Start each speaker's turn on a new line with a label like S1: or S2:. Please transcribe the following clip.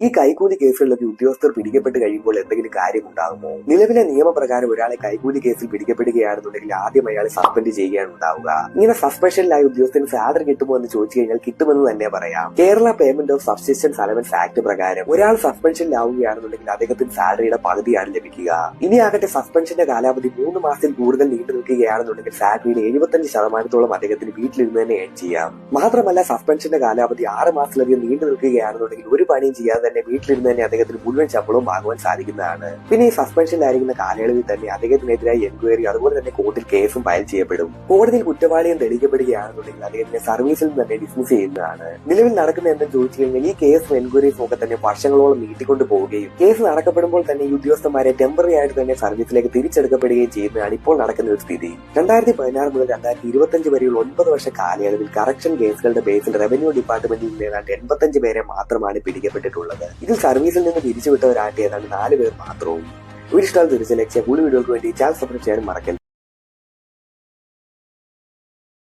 S1: ഈ കൈക്കൂലി കേസുകളിലൊക്കെ ഉദ്യോഗസ്ഥർ പിടിക്കപ്പെട്ട് കഴിയുമ്പോൾ എന്തെങ്കിലും കാര്യം ഉണ്ടാകുമോ നിലവിലെ നിയമപ്രകാരം ഒരാളെ കൈക്കൂലി കേസിൽ പിടിക്കപ്പെടുകയാണെന്നുണ്ടെങ്കിൽ ആദ്യം അയാളെ സസ്പെൻഡ് ചെയ്യുകയാണ് ഉണ്ടാവുക. ഇങ്ങനെ സസ്പെൻഷനിലായ ഉദ്യോഗസ്ഥന് സാലറി കിട്ടുമോ എന്ന് ചോദിച്ചു കഴിഞ്ഞാൽ കിട്ടുമെന്ന് തന്നെ പറയാം. Kerala payment of subsistence allowance act പ്രകാരം ഒരാൾ സസ്പെൻഷനിലാവുകയാണെന്നുണ്ടെങ്കിൽ അദ്ദേഹത്തിന് സാലറിയുടെ പകുതിയാണ് ലഭിക്കുക. ഇനി ആകട്ടെ സസ്പെൻഷന്റെ കാലാവധി മൂന്ന് മാസത്തിൽ കൂടുതൽ നീണ്ടു നിൽക്കുകയാണെന്നുണ്ടെങ്കിൽ സാലറിയുടെ എഴുപത്തഞ്ച് ശതമാനത്തോളം അദ്ദേഹത്തിന് വീട്ടിലിരുന്ന് തന്നെ ചെയ്യാം. മാത്രമല്ല സസ്പെൻഷന്റെ കാലാവധി ആറ് മാസത്തിലധികം നീണ്ടു നിൽക്കുകയാണെന്നുണ്ടെങ്കിൽ ഒരു പണിയും ചെയ്യാതെ തന്നെ വീട്ടിലിരുന്ന് തന്നെ അദ്ദേഹത്തിന് മുഴുവൻ ശമ്പളവും വാങ്ങുവാൻ സാധിക്കുന്നതാണ്. പിന്നെ ഈ സസ്പെൻഷനിലായിരിക്കുന്ന കാലയളവിൽ തന്നെ അദ്ദേഹത്തിനെതിരായി എൻക്വയറി അതുപോലെ തന്നെ കോർട്ടിൽ കേസും ഫയൽ ചെയ്യപ്പെടും. കോടതിയിൽ കുറ്റവാളിയും തെളിയിക്കപ്പെടുകയാണെന്നുണ്ടെങ്കിൽ അദ്ദേഹത്തിന്റെ സർവീസിൽ നിന്ന് തന്നെ ഡിസ്മിസ് ചെയ്യുന്നതാണ്. നിലവിൽ നടക്കുന്ന എന്തെന്ന് ചോദിച്ചു കഴിഞ്ഞാൽ ഈ കേസും എൻക്വയറീസും ഒക്കെ തന്നെ വർഷങ്ങളോളം നീട്ടിക്കൊണ്ടു പോവുകയും കേസ് നടക്കപ്പെടുമ്പോൾ തന്നെ ഈ ഉദ്യോഗസ്ഥന്മാരെ ടെമ്പററി ആയിട്ട് തന്നെ സർവീസിലേക്ക് തിരിച്ചെടുക്കപ്പെടുകയും ചെയ്യുന്നതാണ് ഇപ്പോൾ നടക്കുന്ന ഒരു സ്ഥിതി. രണ്ടായിരത്തി പതിനാറ് മുതൽ രണ്ടായിരത്തി ഇരുപത്തഞ്ച് വരെയുള്ള ഒൻപത് വർഷ കാലയളവിൽ കറക്ഷൻ കേസുകളുടെ ബേസിൽ റവന്യൂ ഡിപ്പാർട്ട്മെന്റിൽ നിന്ന് ഏതാണ്ട് എൺപത്തഞ്ച് പേരെ മാത്രമാണ് പിടിക്കപ്പെട്ടിട്ടുള്ളത്. ഇതിൽ സർവീസിൽ നിന്ന് പിരിച്ചുവിട്ടവരായിട്ട് ഏതാണ്ട് നാല് പേർ മാത്രവും ഒരു ഇഷ്ടം തിരിച്ച ലക്ഷ്യ കൂടുതൽ വീഡിയോകൾക്ക് വേണ്ടി ചാനൽ സബ്സ്ക്രൈബ് ചെയ്യാനും മറക്കല്ലേ.